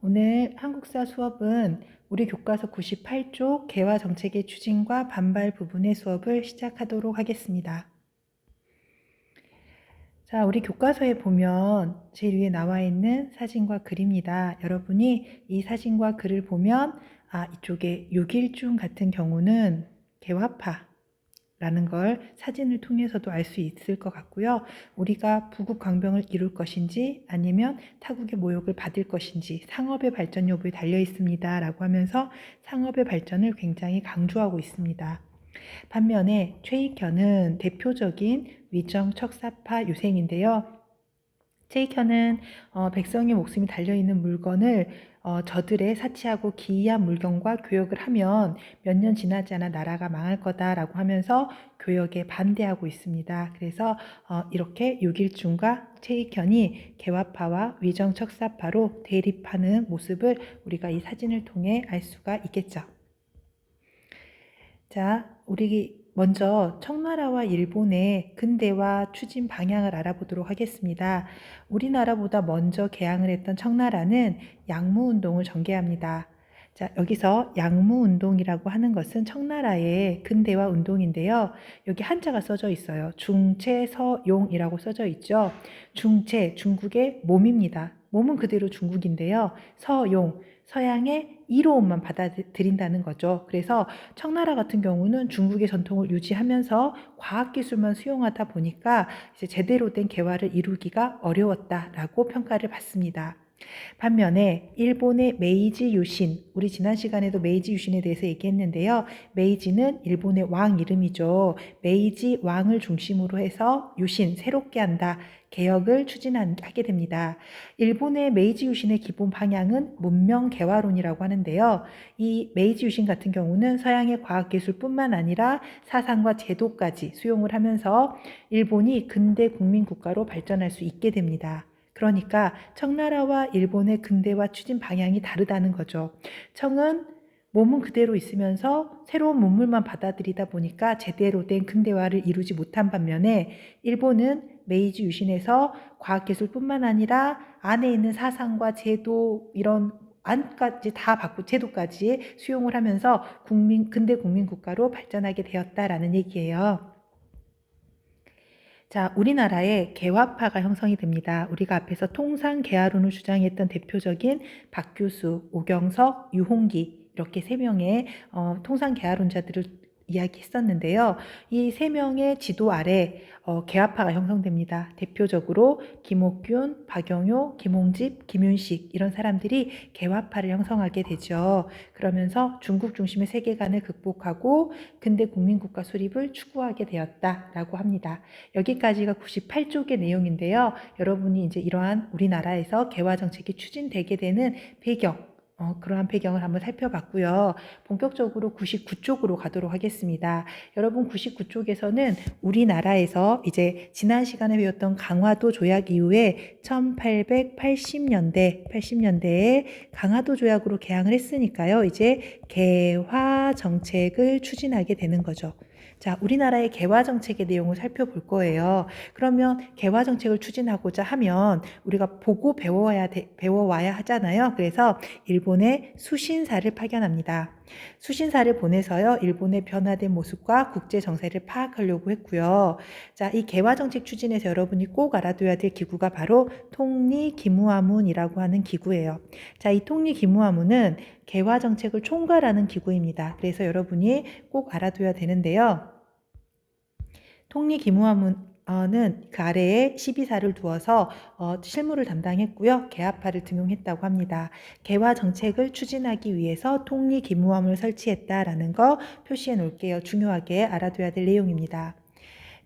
오늘 한국사 수업은 우리 교과서 98쪽 개화 정책의 추진과 반발 부분의 수업을 시작하도록 하겠습니다. 자, 우리 교과서에 보면 제일 위에 나와 있는 사진과 글입니다. 여러분이 이 사진과 글을 보면 아, 이쪽에 6일중 같은 경우는 개화파 라는 걸 사진을 통해서도 알 수 있을 것 같고요. 우리가 부국 강병을 이룰 것인지 아니면 타국의 모욕을 받을 것인지 상업의 발전 여부에 달려 있습니다. 라고 하면서 상업의 발전을 굉장히 강조하고 있습니다. 반면에 최익현은 대표적인 위정 척사파 유생인데요. 최익현은 어, 백성의 목숨이 달려있는 물건을 어, 저들의 사치하고 기이한 물건과 교역을 하면 몇 년 지나지 않아 나라가 망할 거다라고 하면서 교역에 반대하고 있습니다. 그래서 어, 이렇게 육일중과 최익현이 개화파와 위정척사파로 대립하는 모습을 우리가 이 사진을 통해 알 수가 있겠죠. 자, 우리 먼저 청나라와 일본의 근대화 추진 방향을 알아보도록 하겠습니다. 우리나라보다 먼저 개항을 했던 청나라는 양무운동을 전개합니다. 자, 여기서 양무운동이라고 하는 것은 청나라의 근대화 운동인데요. 여기 한자가 써져 있어요. 중체서용이라고 써져 있죠. 중체, 중국의 몸입니다. 몸은 그대로 중국인데요. 서용, 서양의 이로움만 받아들인다는 거죠. 그래서 청나라 같은 경우는 중국의 전통을 유지하면서 과학기술만 수용하다 보니까 이제 제대로 된 개화를 이루기가 어려웠다라고 평가를 받습니다. 반면에 일본의 메이지 유신, 우리 지난 시간에도 메이지 유신에 대해서 얘기했는데요. 메이지는 일본의 왕 이름이죠. 메이지 왕을 중심으로 해서 유신, 새롭게 한다. 개혁을 추진하게 됩니다. 일본의 메이지 유신의 기본 방향은 문명 개화론이라고 하는데요. 이 메이지 유신 같은 경우는 서양의 과학기술뿐만 아니라 사상과 제도까지 수용을 하면서 일본이 근대 국민국가로 발전할 수 있게 됩니다. 그러니까 청나라와 일본의 근대화 추진 방향이 다르다는 거죠. 청은 몸은 그대로 있으면서 새로운 문물만 받아들이다 보니까 제대로 된 근대화를 이루지 못한 반면에 일본은 메이지 유신에서 과학기술뿐만 아니라 안에 있는 사상과 제도 이런 안까지 다 바꾸 제도까지 수용을 하면서 국민 근대 국민 국가로 발전하게 되었다라는 얘기예요. 자, 우리나라에 개화파가 형성이 됩니다. 우리가 앞에서 통상 개화론을 주장했던 대표적인 박규수, 오경석, 유홍기 이렇게 세 명의 어, 통상 개화론자들을 이야기했었는데요. 이 세 명의 지도 아래 어, 개화파가 형성됩니다. 대표적으로 김옥균, 박영효, 김홍집, 김윤식 이런 사람들이 개화파를 형성하게 되죠. 그러면서 중국 중심의 세계관을 극복하고 근대 국민국가 수립을 추구하게 되었다라고 합니다. 여기까지가 98쪽의 내용인데요. 여러분이 이제 이러한 우리나라에서 개화 정책이 추진되게 되는 배경 어, 그러한 배경을 한번 살펴봤고요. 본격적으로 99쪽으로 가도록 하겠습니다. 여러분 99쪽에서는 우리나라에서 이제 지난 시간에 배웠던 강화도 조약 이후에 1880년대, 80년대에 강화도 조약으로 개항을 했으니까요. 이제 개화 정책을 추진하게 되는 거죠. 자, 우리나라의 개화 정책의 내용을 살펴볼 거예요. 그러면 개화 정책을 추진하고자 하면 우리가 보고 배워야 돼, 배워와야 하잖아요. 그래서 일본의 수신사를 파견합니다. 수신사를 보내서요, 일본의 변화된 모습과 국제 정세를 파악하려고 했고요. 자, 이 개화 정책 추진에서 여러분이 꼭 알아둬야 될 기구가 바로 통리 기무화문이라고 하는 기구예요. 자, 이 통리 기무화문은 개화 정책을 총괄하는 기구입니다. 그래서 여러분이 꼭 알아둬야 되는데요. 통리 기무화문 그 아래에 12사를 두어서 어, 실무를 담당했고요. 개화파를 등용했다고 합니다. 개화 정책을 추진하기 위해서 통리 기무함을 설치했다라는 거 표시해 놓을게요. 중요하게 알아둬야 될 내용입니다.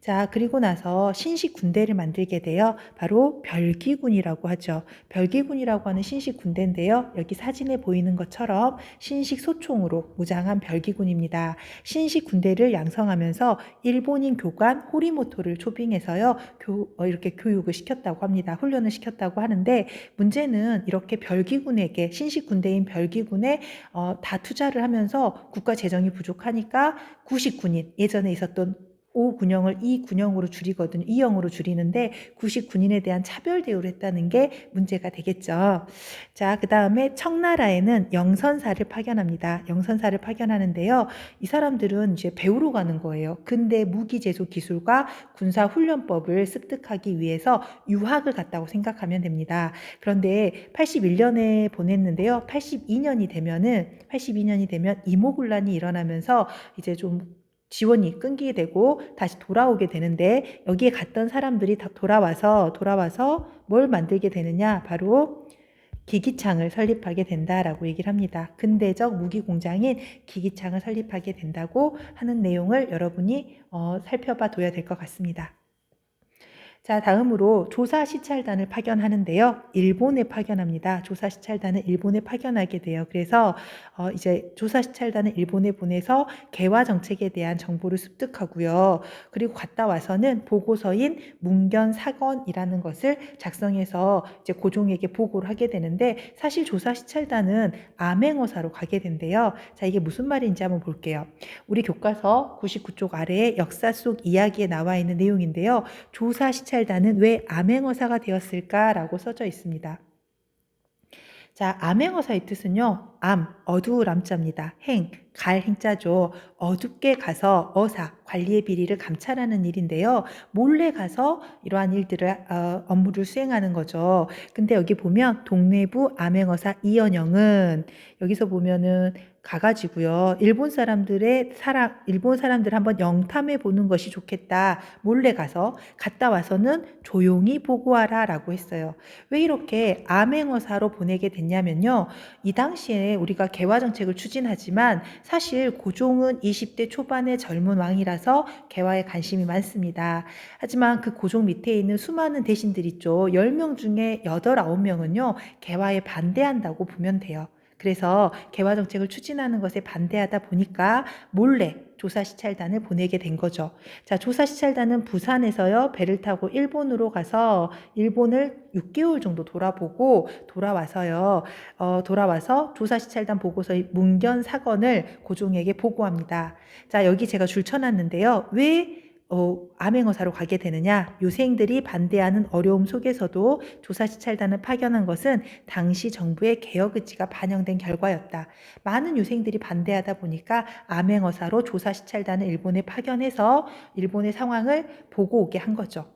자, 그리고 나서 신식 군대를 만들게 되어 바로 별기군이라고 하죠. 별기군이라고 하는 신식 군대인데요. 여기 사진에 보이는 것처럼 신식 소총으로 무장한 별기군입니다. 신식 군대를 양성하면서 일본인 교관 호리모토를 초빙해서요. 교, 어, 이렇게 교육을 시켰다고 합니다. 훈련을 시켰다고 하는데 문제는 이렇게 별기군에게 신식 군대인 별기군에 어, 다 투자를 하면서 국가 재정이 부족하니까 구식군인 예전에 있었던 O 군형을 E 군형으로 줄이거든요. E형으로 줄이는데 99인에 대한 차별 대우를 했다는 게 문제가 되겠죠. 자, 그 다음에 청나라에는 영선사를 파견합니다. 영선사를 파견하는데요. 이 사람들은 이제 배우러 가는 거예요. 근데 무기 제조 기술과 군사 훈련법을 습득하기 위해서 유학을 갔다고 생각하면 됩니다. 그런데 81년에 보냈는데요. 82년이 되면은 82년이 되면 이모군란이 일어나면서 이제 좀 지원이 끊기게 되고 다시 돌아오게 되는데 여기에 갔던 사람들이 다 돌아와서 돌아와서 뭘 만들게 되느냐 바로 기기창을 설립하게 된다라고 얘기를 합니다. 근대적 무기 공장인 기기창을 설립하게 된다고 하는 내용을 여러분이 어, 살펴봐 둬야 될 것 같습니다. 자, 다음으로 조사 시찰단을 파견하는데요. 일본에 파견합니다. 조사 시찰단을 일본에 파견하게 돼요. 그래서 어, 이제 조사 시찰단을 일본에 보내서 개화 정책에 대한 정보를 습득하고요. 그리고 갔다 와서는 보고서인 문견 사건이라는 것을 작성해서 이제 고종에게 보고를 하게 되는데 사실 조사 시찰단은 암행어사로 가게 된대요. 자, 이게 무슨 말인지 한번 볼게요. 우리 교과서 99쪽 아래에 역사 속 이야기에 나와 있는 내용인데요. 조사 시찰 단은 왜 암행어사가 되었을까라고 써져 있습니다. 자, 암행어사의 뜻은요. 암, 어두울 암자입니다. 행, 갈 행자죠. 어둡게 가서 어사, 관리의 비리를 감찰하는 일인데요. 몰래 가서 이러한 일들을 어, 업무를 수행하는 거죠. 근데 여기 보면 동네부 암행어사 이연영은 여기서 보면은 가가지고요. 일본 사람들의 사람, 일본 사람들 한번 영탐해 보는 것이 좋겠다. 몰래 가서 갔다 와서는 조용히 보고하라 라고 했어요. 왜 이렇게 암행어사로 보내게 됐냐면요. 이 당시에 우리가 개화 정책을 추진하지만 사실 고종은 20대 초반의 젊은 왕이라서 개화에 관심이 많습니다. 하지만 그 고종 밑에 있는 수많은 대신들 있죠. 10명 중에 8, 9명은요. 개화에 반대한다고 보면 돼요. 그래서 개화 정책을 추진하는 것에 반대하다 보니까 몰래 조사 시찰단을 보내게 된 거죠. 자, 조사 시찰단은 부산에서요, 배를 타고 일본으로 가서 일본을 6개월 정도 돌아보고 돌아와서요, 어, 돌아와서 조사 시찰단 보고서의 문견 사건을 고종에게 보고합니다. 자, 여기 제가 줄 쳐놨는데요. 왜 어, 암행어사로 가게 되느냐? 유생들이 반대하는 어려움 속에서도 조사시찰단을 파견한 것은 당시 정부의 개혁 의지가 반영된 결과였다. 많은 유생들이 반대하다 보니까 암행어사로 조사시찰단을 일본에 파견해서 일본의 상황을 보고 오게 한 거죠.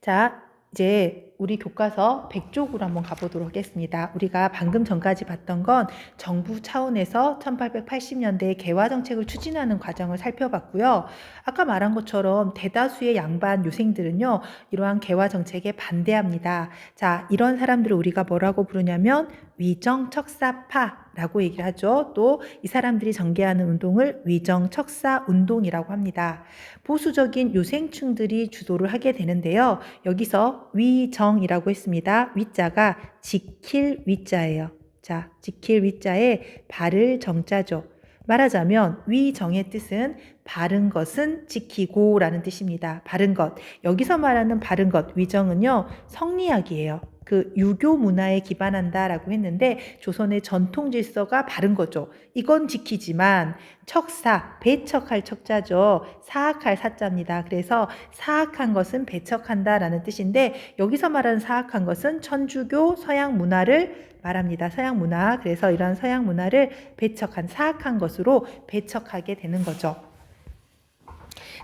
자, 이제 우리 교과서 100쪽으로 한번 가보도록 하겠습니다. 우리가 방금 전까지 봤던 건 정부 차원에서 1880년대에 개화 정책을 추진하는 과정을 살펴봤고요. 아까 말한 것처럼 대다수의 양반 유생들은요, 이러한 개화 정책에 반대합니다. 자, 이런 사람들을 우리가 뭐라고 부르냐면 위정 척사파 라고 얘기를 하죠. 또 이 사람들이 전개하는 운동을 위정 척사 운동이라고 합니다. 보수적인 유생층들이 주도를 하게 되는데요. 여기서 위정이라고 했습니다. 위자가 지킬 위자예요. 자, 지킬 위자에 발을 정자죠. 말하자면 위정의 뜻은 바른 것은 지키고 라는 뜻입니다. 바른 것. 여기서 말하는 바른 것, 위정은요, 성리학이에요. 그 유교 문화에 기반한다라고 했는데 조선의 전통 질서가 바른 거죠. 이건 지키지만 척사, 배척할 척자죠. 사악할 사자입니다. 그래서 사악한 것은 배척한다라는 뜻인데 여기서 말하는 사악한 것은 천주교 서양 문화를 말합니다. 서양 문화. 그래서 이런 서양 문화를 배척한 사악한 것으로 배척하게 되는 거죠.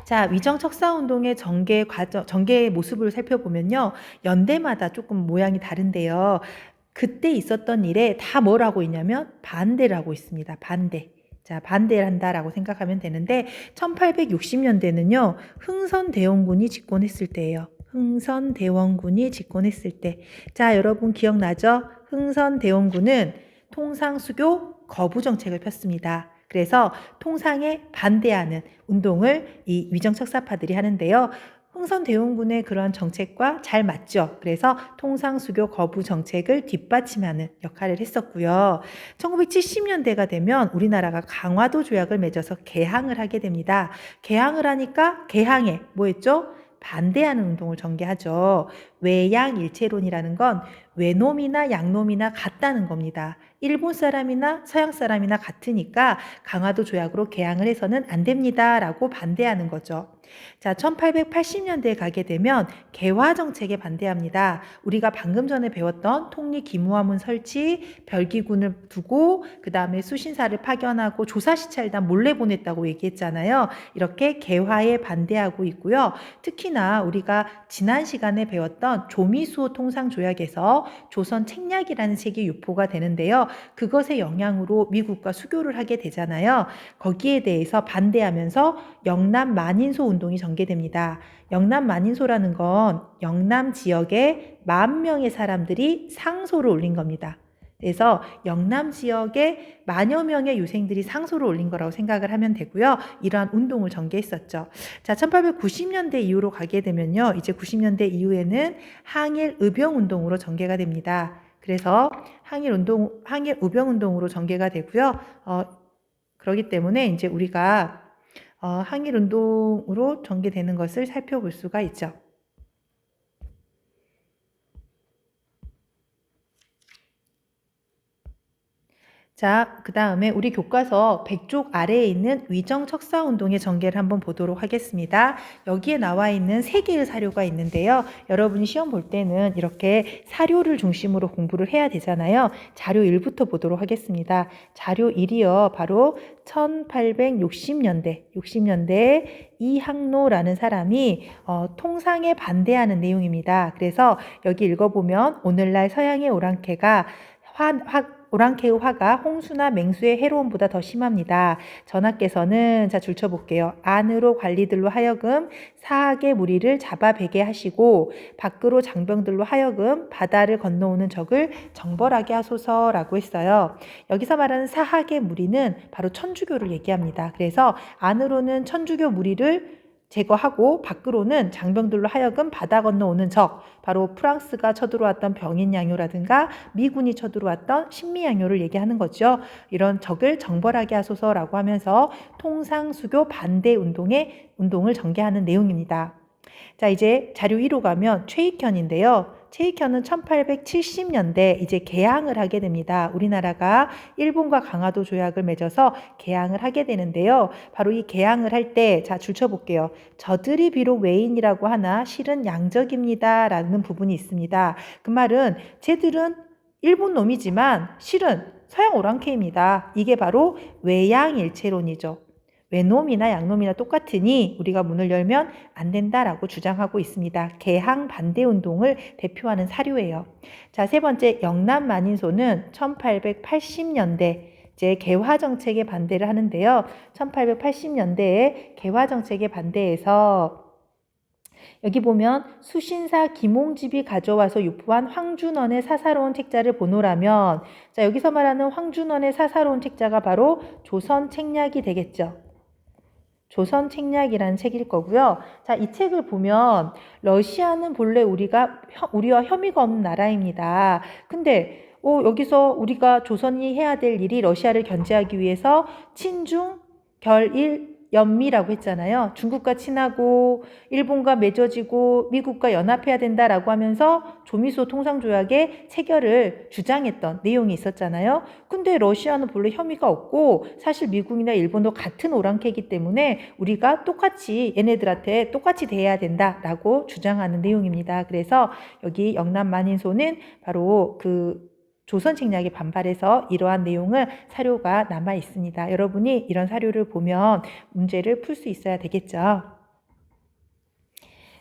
자, 위정 척사 운동의 전개 과정, 전개의 모습을 살펴보면요. 연대마다 조금 모양이 다른데요. 그때 있었던 일에 다 뭐라고 있냐면 반대를 하고 있습니다. 반대. 자, 반대를 한다라고 생각하면 되는데 1860년대는요. 흥선 대원군이 집권했을 때예요. 흥선 대원군이 집권했을 때. 자, 여러분 기억나죠? 흥선 대원군은 통상 수교 거부 정책을 폈습니다. 그래서 통상에 반대하는 운동을 이 위정 척사파들이 하는데요. 흥선대원군의 그러한 정책과 잘 맞죠. 그래서 통상 수교 거부 정책을 뒷받침하는 역할을 했었고요. 1970년대가 되면 우리나라가 강화도 조약을 맺어서 개항을 하게 됩니다. 개항을 하니까 개항에 뭐 했죠? 반대하는 운동을 전개하죠. 외양일체론이라는 건 외놈이나 양놈이나 같다는 겁니다. 일본 사람이나 서양 사람이나 같으니까 강화도 조약으로 개항을 해서는 안 됩니다. 라고 반대하는 거죠. 자, 1880년대에 가게 되면 개화 정책에 반대합니다. 우리가 방금 전에 배웠던 통리 기무화문 설치, 별기군을 두고 그 다음에 수신사를 파견하고 조사 시찰단 몰래 보냈다고 얘기했잖아요. 이렇게 개화에 반대하고 있고요. 특히나 우리가 지난 시간에 배웠던 조미수호 통상 조약에서 조선 책략이라는 책이 유포가 되는데요. 그것의 영향으로 미국과 수교를 하게 되잖아요. 거기에 대해서 반대하면서 영남 만인소 운 동이 전개됩니다. 영남 만인소라는 건 영남 지역에 만 명의 사람들이 상소를 올린 겁니다. 그래서 영남 지역에 만여 명의 유생들이 상소를 올린 거라고 생각을 하면 되고요. 이러한 운동을 전개했었죠. 자, 1890년대 이후로 가게 되면요. 이제 90년대 이후에는 항일 의병 운동으로 전개가 됩니다. 그래서 항일 운동, 항일 의병 운동으로 전개가 되고요. 어, 그렇기 때문에 이제 우리가 어, 항일 운동으로 전개되는 것을 살펴볼 수가 있죠. 자, 그 다음에 우리 교과서 100쪽 아래에 있는 위정 척사 운동의 전개를 한번 보도록 하겠습니다. 여기에 나와 있는 세 개의 사료가 있는데요. 여러분이 시험 볼 때는 이렇게 사료를 중심으로 공부를 해야 되잖아요. 자료 1부터 보도록 하겠습니다. 자료 1이요. 바로 1860년대, 60년대 이항로라는 사람이 어, 통상에 반대하는 내용입니다. 그래서 여기 읽어보면 오늘날 서양의 오랑캐가 화, 화, 오랑캐의 화가 홍수나 맹수의 해로움보다 더 심합니다. 전하께서는 자 줄쳐볼게요. 안으로 관리들로 하여금 사악의 무리를 잡아배게 하시고 밖으로 장병들로 하여금 바다를 건너오는 적을 정벌하게 하소서라고 했어요. 여기서 말하는 사악의 무리는 바로 천주교를 얘기합니다. 그래서 안으로는 천주교 무리를 제거하고 밖으로는 장병들로 하여금 바다 건너오는 적, 바로 프랑스가 쳐들어왔던 병인 양요라든가 미군이 쳐들어왔던 신미 양요를 얘기하는 거죠. 이런 적을 정벌하게 하소서라고 하면서 통상 수교 반대 운동의 운동을 전개하는 내용입니다. 자, 이제 자료 1로 가면 최익현인데요. 최익현은 1870년대 이제 개항을 하게 됩니다. 우리나라가 일본과 강화도 조약을 맺어서 개항을 하게 되는데요. 바로 이 개항을 할 때, 자, 줄쳐볼게요. 저들이 비록 외인이라고 하나 실은 양적입니다. 라는 부분이 있습니다. 그 말은 쟤들은 일본 놈이지만 실은 서양 오랑캐입니다. 이게 바로 외양일체론이죠. 외놈이나 양놈이나 똑같으니 우리가 문을 열면 안 된다라고 주장하고 있습니다. 개항 반대 운동을 대표하는 사료예요. 자, 세 번째 영남 만인소는 1880년대 이제 개화 정책에 반대를 하는데요. 1880년대에 개화 정책에 반대해서 여기 보면 수신사 김홍집이 가져와서 유포한 황준원의 사사로운 책자를 보노라면 자 여기서 말하는 황준원의 사사로운 책자가 바로 조선 책략이 되겠죠. 조선 책략이라는 책일 거고요. 자, 이 책을 보면 러시아는 본래 우리가 우리와 혐의가 없는 나라입니다. 근데 어, 여기서 우리가 조선이 해야 될 일이 러시아를 견제하기 위해서 친중 결일 연미라고 했잖아요. 중국과 친하고 일본과 맺어지고 미국과 연합해야 된다라고 하면서 조미소 통상조약의 체결을 주장했던 내용이 있었잖아요. 근데 러시아는 본래 혐의가 없고 사실 미국이나 일본도 같은 오랑캐이기 때문에 우리가 똑같이 얘네들한테 똑같이 대해야 된다라고 주장하는 내용입니다. 그래서 여기 영남 만인소는 바로 그 조선 책략에 반발해서 이러한 내용을 사료가 남아 있습니다. 여러분이 이런 사료를 보면 문제를 풀 수 있어야 되겠죠.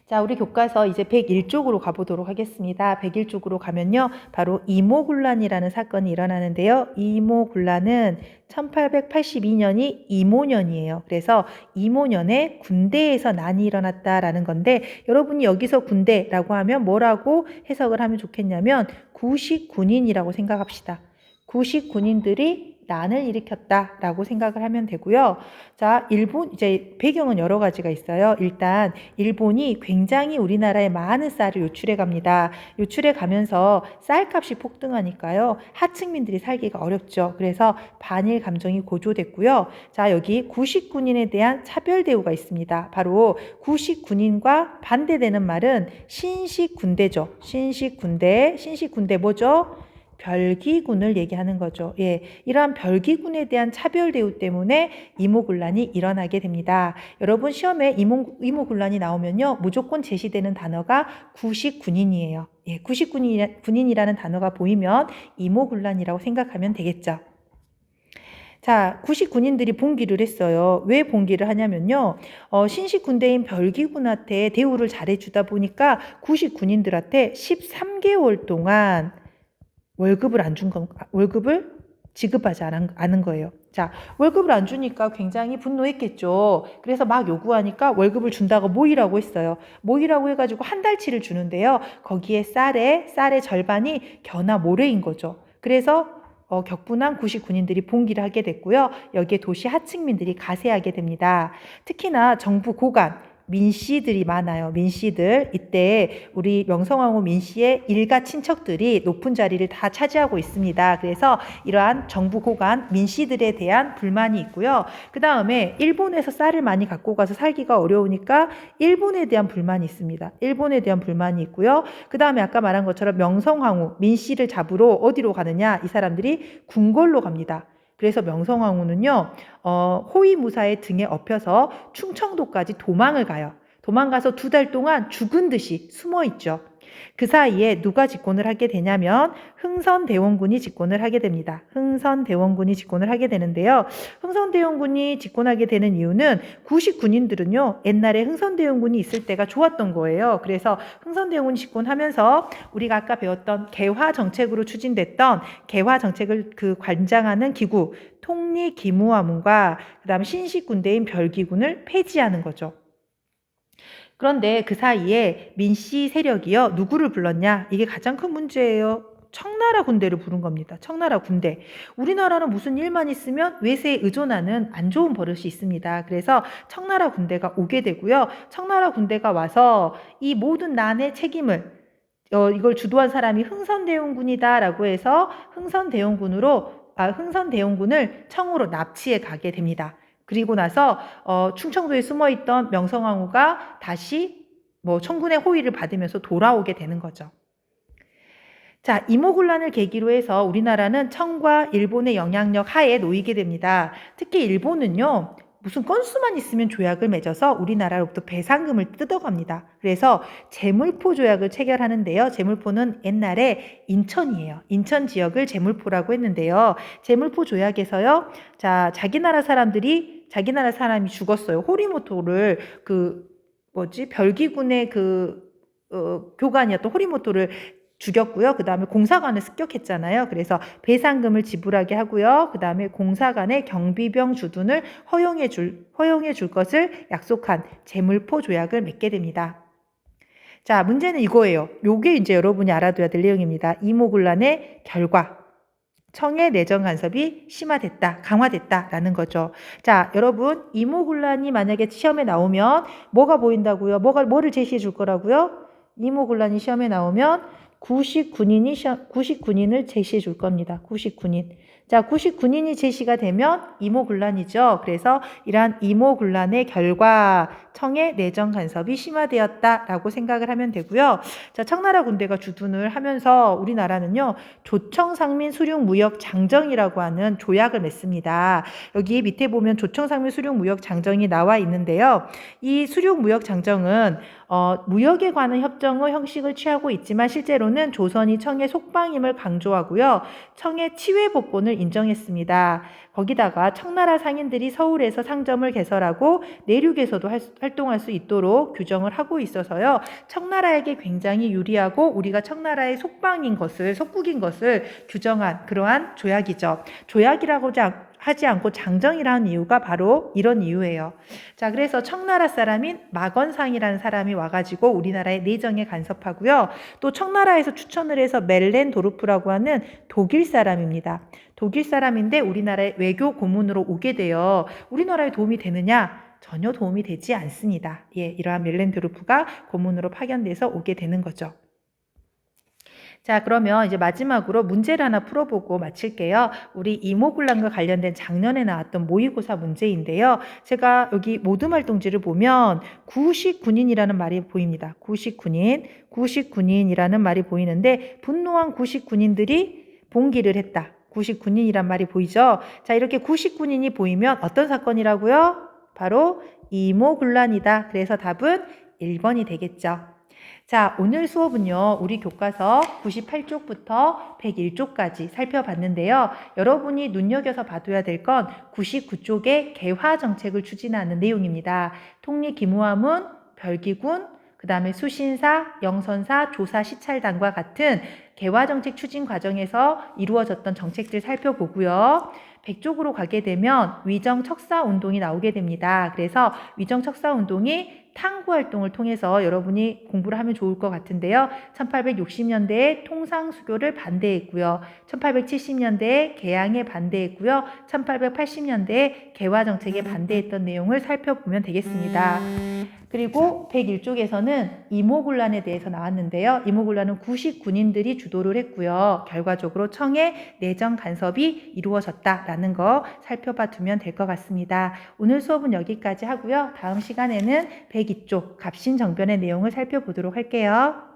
자, 우리 교과서 이제 101쪽으로 가보도록 하겠습니다. 101쪽으로 가면요. 바로 이모군란이라는 사건이 일어나는데요. 이모군란은 1882년이 이모년이에요. 그래서 이모년에 군대에서 난이 일어났다라는 건데 여러분이 여기서 군대라고 하면 뭐라고 해석을 하면 좋겠냐면 구식 군인이라고 생각합시다. 구식 군인들이 난을 일으켰다라고 생각을 하면 되고요. 자, 일본 이제 배경은 여러 가지가 있어요. 일단 일본이 굉장히 우리나라에 많은 쌀을 요출해 갑니다. 요출해 가면서 쌀값이 폭등하니까요. 하층민들이 살기가 어렵죠. 그래서 반일 감정이 고조됐고요. 자, 여기 구식 군인에 대한 차별 대우가 있습니다. 바로 구식 군인과 반대되는 말은 신식 군대죠. 신식 군대, 신식 군대 뭐죠? 별기군을 얘기하는 거죠. 예, 이러한 별기군에 대한 차별 대우 때문에 이모군란이 일어나게 됩니다. 여러분 시험에 이모, 이모군란이 나오면요, 무조건 제시되는 단어가 구식군인이에요. 예, 구식군인, 군인이라는 단어가 보이면 이모군란이라고 생각하면 되겠죠. 자, 구식 군인들이 봉기를 했어요. 왜 봉기를 하냐면요. 어, 신식 군대인 별기군한테 대우를 잘해주다 보니까 구식 군인들한테 13개월 동안 월급을 안 준 건, 월급을 지급하지 않은, 거예요. 자, 월급을 안 주니까 굉장히 분노했겠죠. 그래서 막 요구하니까 월급을 준다고 모이라고 했어요. 모이라고 해가지고 한 달치를 주는데요. 거기에 쌀에, 쌀의 절반이 견화 모래인 거죠. 그래서 어, 격분한 구식 군인들이 봉기를 하게 됐고요. 여기에 도시 하층민들이 가세하게 됩니다. 특히나 정부 고관, 민씨들이 많아요. 민씨들. 이때 우리 명성황후 민씨의 일가 친척들이 높은 자리를 다 차지하고 있습니다. 그래서 이러한 정부 고관 민씨들에 대한 불만이 있고요. 그 다음에 일본에서 쌀을 많이 갖고 가서 살기가 어려우니까 일본에 대한 불만이 있습니다. 일본에 대한 불만이 있고요. 그 다음에 아까 말한 것처럼 명성황후 민씨를 잡으러 어디로 가느냐? 이 사람들이 궁궐로 갑니다. 그래서 명성황후는요, 어, 호위무사의 등에 업혀서 충청도까지 도망을 가요. 도망가서 두 달 동안 죽은 듯이 숨어 있죠. 그 사이에 누가 집권을 하게 되냐면 흥선대원군이 집권을 하게 됩니다. 흥선대원군이 집권을 하게 되는데요. 흥선대원군이 집권하게 되는 이유는 구식 군인들은요. 옛날에 흥선대원군이 있을 때가 좋았던 거예요. 그래서 흥선대원군이 집권하면서 우리가 아까 배웠던 개화 정책으로 추진됐던 개화 정책을 그 관장하는 기구 통리 기무화문과 그다음 신식 군대인 별기군을 폐지하는 거죠. 그런데 그 사이에 민씨 세력이요. 누구를 불렀냐? 이게 가장 큰 문제예요. 청나라 군대를 부른 겁니다. 청나라 군대. 우리나라는 무슨 일만 있으면 외세에 의존하는 안 좋은 버릇이 있습니다. 그래서 청나라 군대가 오게 되고요. 청나라 군대가 와서 이 모든 난의 책임을 어, 이걸 주도한 사람이 흥선대원군이다라고 해서 흥선대원군으로 아, 흥선대원군을 청으로 납치해 가게 됩니다. 그리고 나서 어, 충청도에 숨어 있던 명성황후가 다시 뭐 청군의 호의를 받으면서 돌아오게 되는 거죠. 자, 이모군란을 계기로 해서 우리나라는 청과 일본의 영향력 하에 놓이게 됩니다. 특히 일본은요, 무슨 건수만 있으면 조약을 맺어서 우리나라로부터 배상금을 뜯어갑니다. 그래서 재물포 조약을 체결하는데요. 재물포는 옛날에 인천이에요. 인천 지역을 재물포라고 했는데요. 재물포 조약에서요. 자, 자기 나라 사람들이 자기 나라 사람이 죽었어요. 호리모토를 그 뭐지? 별기군의 그 어, 교관이었던 호리모토를 죽였고요. 그 다음에 공사관을 습격했잖아요. 그래서 배상금을 지불하게 하고요. 그 다음에 공사관의 경비병 주둔을 허용해 줄, 허용해 줄 것을 약속한 재물포 조약을 맺게 됩니다. 자, 문제는 이거예요. 요게 이제 여러분이 알아둬야 될 내용입니다. 이모군란의 결과. 청의 내정 간섭이 심화됐다, 강화됐다라는 거죠. 자, 여러분, 이모군란이 만약에 시험에 나오면 뭐가 보인다고요? 뭐가, 뭐를 제시해 줄 거라고요? 이모군란이 시험에 나오면 구식 군인이 구식 군인을 제시해 줄 겁니다. 구식 군인. 자, 구식 군인이 제시가 되면 이모군란이죠. 그래서 이러한 이모군란의 결과 청의 내정 간섭이 심화되었다라고 생각을 하면 되고요. 자, 청나라 군대가 주둔을 하면서 우리나라는요. 조청상민 수륙 무역 장정이라고 하는 조약을 맺습니다. 여기 밑에 보면 조청상민 수륙 무역 장정이 나와 있는데요. 이 수륙 무역 장정은 어, 무역에 관한 협정의 형식을 취하고 있지만 실제로는 조선이 청의 속방임을 강조하고요. 청의 치외 복권을 인정했습니다. 거기다가 청나라 상인들이 서울에서 상점을 개설하고 내륙에서도 활동할 수 있도록 규정을 하고 있어서요. 청나라에게 굉장히 유리하고 우리가 청나라의 속방인 것을 속국인 것을 규정한 그러한 조약이죠. 조약이라고 않고 장정이라는 이유가 바로 이런 이유예요. 자, 그래서 청나라 사람인 마건상이라는 사람이 와가지고 우리나라의 내정에 간섭하고요. 또 청나라에서 추천을 해서 멜렌 도르프라고 하는 독일 사람입니다. 독일 사람인데 우리나라의 외교 고문으로 오게 돼요. 우리나라에 도움이 되느냐? 전혀 도움이 되지 않습니다. 예, 이러한 멜렌 도르프가 고문으로 파견돼서 오게 되는 거죠. 자, 그러면 이제 마지막으로 문제를 하나 풀어보고 마칠게요. 우리 이모군란과 관련된 작년에 나왔던 모의고사 문제인데요. 제가 여기 모든 활동지를 보면 구식 군인이라는 말이 보입니다. 구식 군인, 구식 군인이라는 말이 보이는데 분노한 구식 군인들이 봉기를 했다. 구식 군인이란 말이 보이죠? 자, 이렇게 구식 군인이 보이면 어떤 사건이라고요? 바로 이모군란이다. 그래서 답은 1번이 되겠죠. 자, 오늘 수업은요, 우리 교과서 98쪽부터 101쪽까지 살펴봤는데요. 여러분이 눈여겨서 봐둬야 될 건 99쪽의 개화 정책을 추진하는 내용입니다. 통리 기무화문, 별기군, 그 다음에 수신사, 영선사, 조사 시찰단과 같은 개화 정책 추진 과정에서 이루어졌던 정책들 살펴보고요. 100쪽으로 가게 되면 위정 척사 운동이 나오게 됩니다. 그래서 위정 척사 운동이 탐구 활동을 통해서 여러분이 공부를 하면 좋을 것 같은데요. 1860년대에 통상 수교를 반대했고요. 1870년대에 개항에 반대했고요. 1880년대에 개화 정책에 반대했던 내용을 살펴보면 되겠습니다. 그리고 101쪽에서는 이모군란에 대해서 나왔는데요. 이모군란은 구식 군인들이 주도를 했고요. 결과적으로 청의 내정 간섭이 이루어졌다라는 거 살펴봐 두면 될 것 같습니다. 오늘 수업은 여기까지 하고요. 다음 시간에는 102쪽 갑신정변의 내용을 살펴보도록 할게요.